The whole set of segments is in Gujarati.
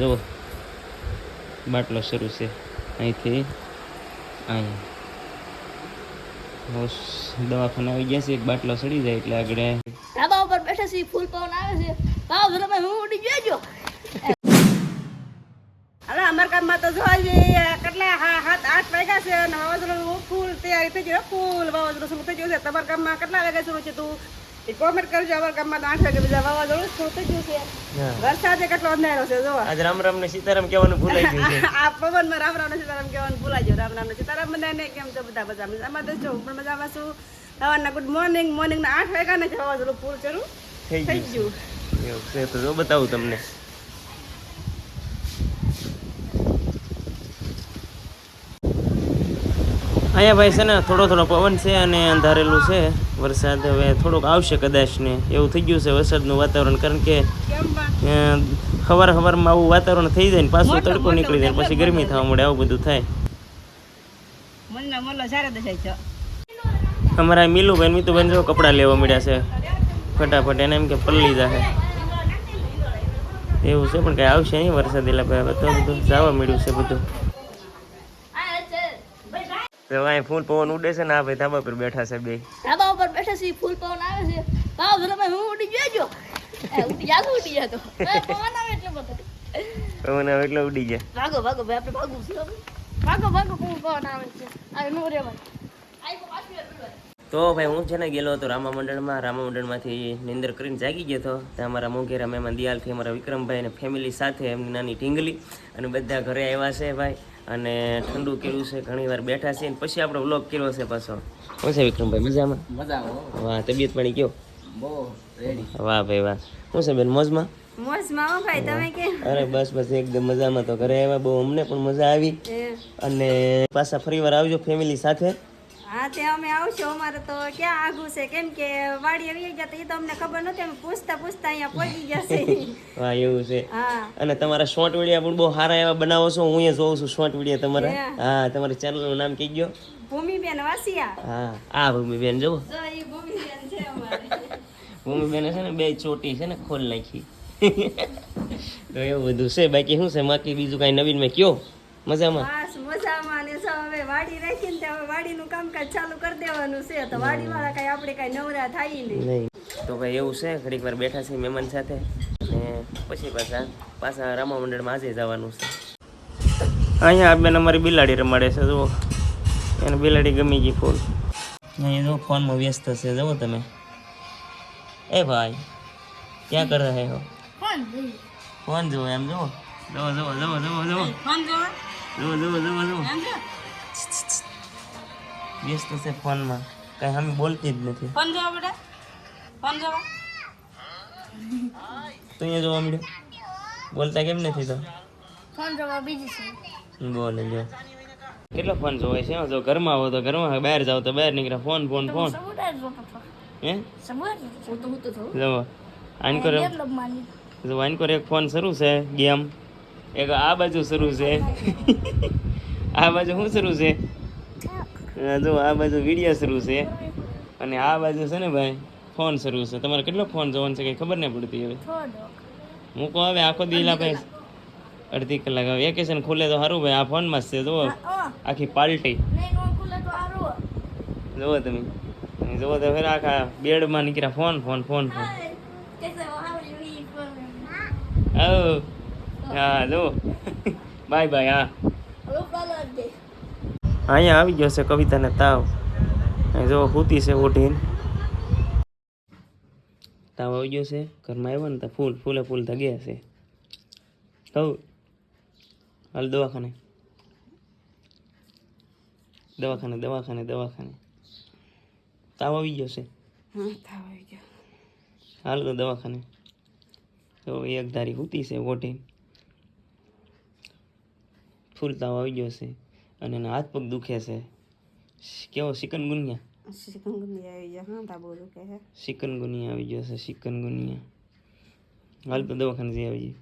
જુઓ. બાટલો શરૂ છે. અહીંથી અહીં દવાખાના આવી ગયા છે. એક બાટલો સડી જાય એટલે આગળ ધાબા ઉપર બેઠા છે ફૂલ પવન આવે છે. ભાવ ધરમે હું ઉડી ગયો હવે કામમાં તો જોવા જઈએ, કેટલા હાથ આઠ વાગ્યા છે અને વાવાઝોડું ફૂલ તૈયારી થઈ જાય ફૂલ વાવાઝોડું શરૂ થઈ ગયું છે. તમારા ગામમાં કેટલા વાગ્યા શરૂ છે તું? કોમેન્ટ કરજો અમારા ગામમાં આઠ વાગે બીજા વાવાઝોડું થઈ ગયું છે? વરસાદે કેટલો અંધારો છે જો આજ રામ રામ ને સીતારામ કહેવાનું ભૂલાઈ ગયું આ પવનમાં રામ રામ ને સીતારામ કહેવાનું ભૂલાઈ ગયો. રામ રામ ને સીતારામ બધાને કેમ છો બધા બધા મજામાં તો હું પણ મજામાં છું. સવારના ગુડ મોર્નિંગ મોર્નિંગના આઠ વાગ્યા ને વાવાઝોડું ફૂલ શરૂ થઈ ગયું. ગયું. એવું છે તો જો બતાવું તમને. અહીંયા ભાઈ છે ને થોડો થોડો પવન છે અને અંધારેલું છે. વરસાદ હવે થોડોક આવશે કદાચ ને એવું થઈ ગયું છે વરસાદનું વાતાવરણ. કારણ કે હવાર હવારમાં આવું વાતાવરણ થઈ જાય ને પાછું તડકો નીકળી જાય પછી ગરમી થવા મળે આવું બધું થાય. મનના મલ્લો સારા દેખાય છે. અમારા મીલુભાઈ ને મીતુભાઈ જો કપડાં લેવા મળ્યા છે. ફટાફટ એને એમ કે પલ્લી જાહે. એવું છે પણ કઈ આવશે નહીં વરસાદ એટલે ભાઈ હવે તો બધું જવા મળ્યું છે બધું. તો અહીં ફૂલ પવન ઉડે છે ને આ ભાઈ ધાબા પર બેઠા છે બે. ધાબા બેઠા છીએ ફૂલ પવન આવે છે. ભાવ ધરમે હું ઉડી ગયો ઉડી જાગો ઉડી જાતો પવન આવે એટલે બધો. પવન આવે એટલે ઉડી જાય. ભાગો ભાગો ભાઈ આપણે ભાગવું છે ભાગો. ભાગો ફૂલ પવન આવે છે. આ નો રેવાય. તો ભાઈ હું છે ને ગયેલો હતો રામા મંડળમાં. રામા મંડળમાંથી નિંદર કરીને જાગી ગયો હતો. ત્યાં અમારા મોંઘેરા મહેમાન દિયાલથી અમારા વિક્રમભાઈ અને ફેમિલી સાથે એમની નાની ઢીંગલી અને બધા ઘરે આવ્યા છે ભાઈ. અને ઠંડુ કર્યું છે ઘણી વાર બેઠા છે ને પછી આપણો વ્લોગ કર્યો છે પાછો. શું છે વિક્રમભાઈ? મજામાં? વાહ તબિયત પાણી કયો વાહ ભાઈ વાહ. શું છે બેન મોજમાં? મોજમાં હો ભાઈ તમે કે અરે બસ બસ એકદમ મજામાં તો ઘરે આવ્યા બહુ અમને પણ મજા આવી. અને પાછા ફરી વાર આવજો ફેમિલી સાથે. હા તે અમે આવશું અમારે તો ક્યાં આઘું છે? કેમ કે વાડી આવી ગયા તો એ તો અમને ખબર નથી અમે પૂછતા પૂછતા અહીંયા પહોંચી ગયા છે. વાહ એવું છે. હા. અને તમારા શોર્ટ વીડિયો પણ બહુ સારા એવા બનાવો છો હું એ જોઉં છું શોર્ટ વીડિયો તમારા. હે. હા તમારી ચેનલનું નામ કહી ગયો? ભૂમિબેન વાસિયા. હા આ ભૂમિબેન જુઓ. જો એ ભૂમિબેન છે અમારે. ભૂમિબેને છે ને બે ચોટી છે ને ખોલ નાખી. તો એવું બધું છે. બાકી શું છે? બાકી બીજું કાંઈ નવીન મેં કયો? મજામાં ને સૌ હવે વાડી રાખીને તે હવે વાડીનું ચાલુ કરી દેવાનું છે તો વાડીવાળા કાંઈ આપણે કાંઈ નવરા થાય નહીં. નહીં. તો ભાઈ એવું છે ઘડીક વાર બેઠા છે મહેમાન સાથે અને પછી પાછા પાછા રમા મંડળમાં આજે જવાનું છે. અહીંયા આ બેન અમારી બિલાડી રમાડે છે જુઓ. એને બિલાડી ગમી ગઈ ફૂલ. અહીંયા જો ફોનમાં વ્યસ્ત છે જુઓ તમે. એ ભાઈ ક્યાં કર રહે હો ફોન જુઓ એમ જુઓ. જુઓ જુઓ જુઓ જુઓ જુઓ. જુઓ જુઓ જુઓ જુઓ. વ્યસ્ત છે ફોનમાં. કઈ સામે બોલતી જ નથી. ફોન જોવા બેટા ફોન જોવા? તો અહીંયા જોવા મળ્યો? બોલતા કેમ નથી તો? ફોન જોવા બીજી છે. બોલે જો. કેટલો ફોન જોવે છે? જો ઘરમાં આવો તો ઘરમાં બહાર જાવ તો બહાર નીકળે. Phone phone phone. હે? જો આનકોર જો આનકોર એક ફોન શરૂ છે ગેમ. એક આ બાજુ શરૂ છે. આ બાજુ શું શરૂ છે? જો આ બાજુ વીડિયો શરૂ છે અને આ બાજુ છે ને ભાઈ ફોન શરૂ છે. તમારે કેટલો ફોન જોવાનું છે કંઈ ખબર નહીં પડતી હવે? મૂકો હવે આખો દીલા ભાઈ અડધી કલાક. હવે વેકેશન ખુલે તો સારું ભાઈ આ ફોનમાં જ છે જુઓ. આખી પાર્ટી જુઓ તમે. જુઓ તો ફેર આખા બેડમાં નીકળ્યા. Phone phone phone phone. હા જુઓ. બાય બાય હા. અહીંયા આવી ગયો છે કવિતાને તાવ. જો હુતી છે ઉઠીને. તાવ આવી ગયો છે ઘરમાં આવ્યો ને તો ફૂલ ફૂલે ફૂલ ધગ્યા છે. કહું હાલ દવાખાને. દવાખાને દવાખાને દવાખાને. તાવ આવી ગયો છે. હા આવી ગયો. હાલ તો દવાખાને. તો એક ધારી હુતી છે ઓઢીને ફૂલ તાવ આવી ગયો છે. અને એના હાથ પગ દુખે છે. કેવો સિકનગુનિયા ચિકનગુનિયા આવી ગયા હા તા બહુ દુખે છે. સિકનગુનિયા આવી ગયો છે સિકનગુનિયા હાલ તો દવાખાને જઈ આવી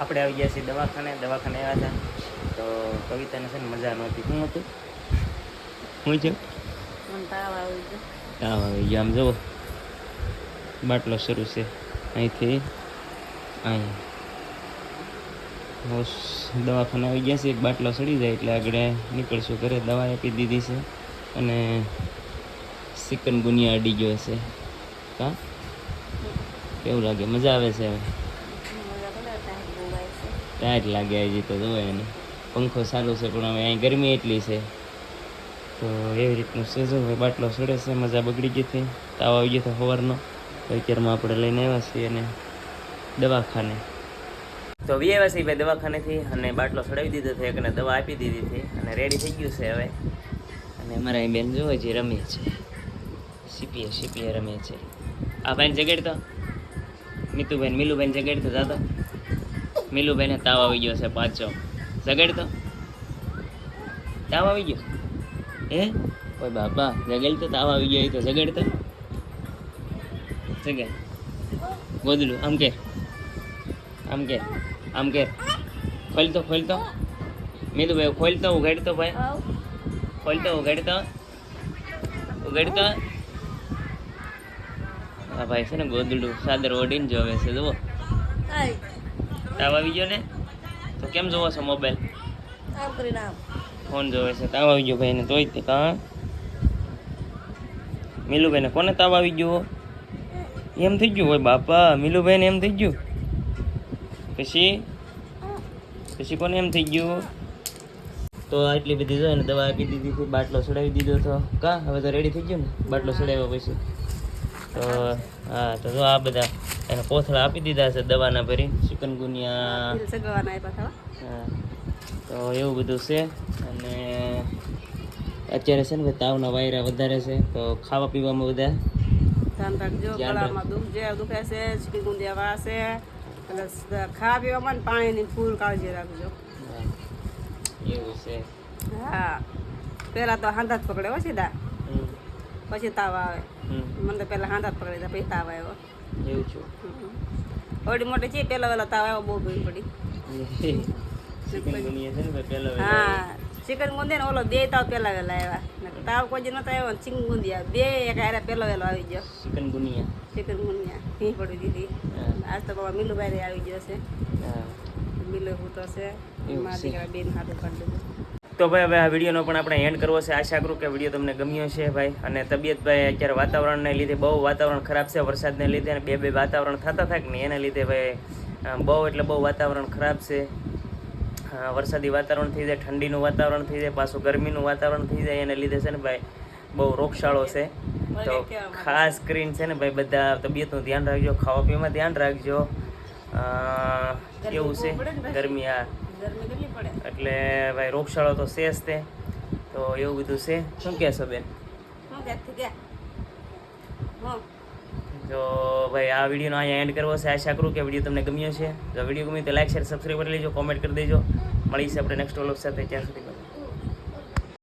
આપણે આવી ગયા છીએ દવાખાને દવાખાને આવ્યા હતા. તો કવિતાને છે ને મજા નહોતી. શું હતું? શું છે? તાવ આવી ગયો. તાવ આવી ગયો. આમ જુઓ. બાટલો શરૂ છે. અહીંથી અહીંયા હોસ દવાખાના આવી ગયા છે, એક બાટલો સડી જાય એટલે આગળ નીકળશું. ઘરે દવા આપી દીધી છે અને ચિકન ગુનિયા અડી ગયો છે. કા કેવું લાગે? મજા આવે છે હવે? ટાયર લાગે હજી તો જોવાય એને. પંખો ચાલુ છે, પણ હવે અહીં ગરમી એટલી છે. તો એવી રીતનું છે, જો બાટલો સડે છે, મજા બગડી ગઈ હતી. તાવ આવી ગયો હતો સવારનો. અત્યારમાં આપણે લઈને આવ્યા છીએ અને દવાખાને. તો વી આવ્યા ભાઈ દવાખાનેથી અને બાટલો સડાવી દીધો છે એકને દવા આપી દીધી હતી અને રેડી થઈ ગયું છે હવે. અને અમારા અહીં બેન જુઓ જે રમે છે. સીપીએ સીપીએ રમે છે. આ ભાઈને જગાડતો. મિતુભાઈ મિલુભાઈને જગાડતો જાતો. મીલુભાઈને તાવ આવી ગયો છે પાછો. જગાડતો. તાવ આવી ગયો? હે? ઓય બાપા જગાડ તો તાવ આવી ગયો એ તો જગાડતો. જગાડ. ગોદડું, આમ કે. આમ કે આમ કે. ખોલતો ખોલતો. મિતુભાઈ ખોલતો, ઉઘાડતો ભાઈ. ખોલતો, ઉઘાડતો. ઉઘાડતો. આ ભાઈ છે ને ગોદડું સાદર ઓઢીને જોવે છે, જુઓ. તાવ આવી ગયો ને? તો કેમ જોવો છો મોબાઈલ ફોન જોવે છે, તાવ આવી ગયો ભાઈ ને તોય તે કા મિલુભાઈને કોને તાવ આવી ગયો? એમ થઈ ગયું હોય બાપા, મીલુભાઈને એમ થઈ ગયું? પછી? પછી કોને એમ થઈ ગયું? તો આટલી બધી જો એને દવા આપી દીધી હતી બાટલો ચડાવી દીધો હતો કા? હવે તો રેડી થઈ ગયો ને? બાટલો ચડાવ્યો પછી. તો હા તો જો આ બધા એને કોથળા આપી દીધા છે દવાના ભરી. ચિકનગુનિયા. હા. તો એવું બધું છે. અને અત્યારે છે ને તાવના વાયરા વધારે છે. તો ખાવા પીવામાં બધા ધ્યાન રાખજો ગળામાં દુખ જે દુખે છે ચીકી ગુંદિયા વાસે. એટલે ખાવા પીવામાં ને પાણીની ફૂલ કાળજી રાખજો. એવું છે. હા. પહેલાં તો હાંધા જ પકડે હો સીધા. પછી તાવ આવે. મને તો પહેલાં હાંધા જ પકડી દીધા પછી તાવ આવ્યો. એવું છું. ઓડી મોટી છે પહેલા વહેલા તાવ આવ્યો બહુ ભીડ પડી. ચિકનગુનિયા ને ઓલો બે તાવ પહેલા વહેલા આવ્યા. તાવ કોઈ જ નતા આવ્યો ચિકન ગુંદિયા બે એક હારે પહેલો વહેલો આવી ગયો. ચિકનગુનિયા ચિકન ગુનિયા ભી પડી દીધી. આજ તો બાબા મિલુભાઈ આવી ગયો છે. મિલુ હું છે. મારા દીકરા બેન હાથે પડી દીધું. તો ભાઈ હવે આ વિડીયોનો પણ આપણે એન્ડ કરવો છે. આશા કરું કે વીડિયો તમને ગમ્યો છે ભાઈ. અને તબિયત ભાઈ અત્યારે વાતાવરણને લીધે બહુ વાતાવરણ ખરાબ છે વરસાદને લીધે અને બે બે વાતાવરણ થતા થાય ને એના લીધે ભાઈ બહુ એટલે બહુ વાતાવરણ ખરાબ છે. વરસાદી વાતાવરણ થઈ જાય ઠંડીનું વાતાવરણ થઈ જાય પાછું ગરમીનું વાતાવરણ થઈ જાય એને લીધે છે ને ભાઈ બહુ રોગશાળો છે. તો ખાસ કરીને છે ને ભાઈ બધા તબિયતનું ધ્યાન રાખજો ખાવા પીવામાં ધ્યાન રાખજો. કેવું છે ગરમી આ એટલે ભાઈ રોગશાળો તો છે જ તે. તો એવું બધું છે. શું કહેશો બેન? જો ભાઈ આ વિડીયોનો અહીંયા એન્ડ કરવો છે. આશા કરું કે વીડિયો તમને ગમ્યો છે. જો વીડિયો ગમ્યો તો લાઈક શેર સબસ્ક્રાઈબ કરી લેજો કોમેન્ટ કરી દેજો. મળીશું આપણે નેક્સ્ટ વ્લોગ સાથે. ત્યાં સુધી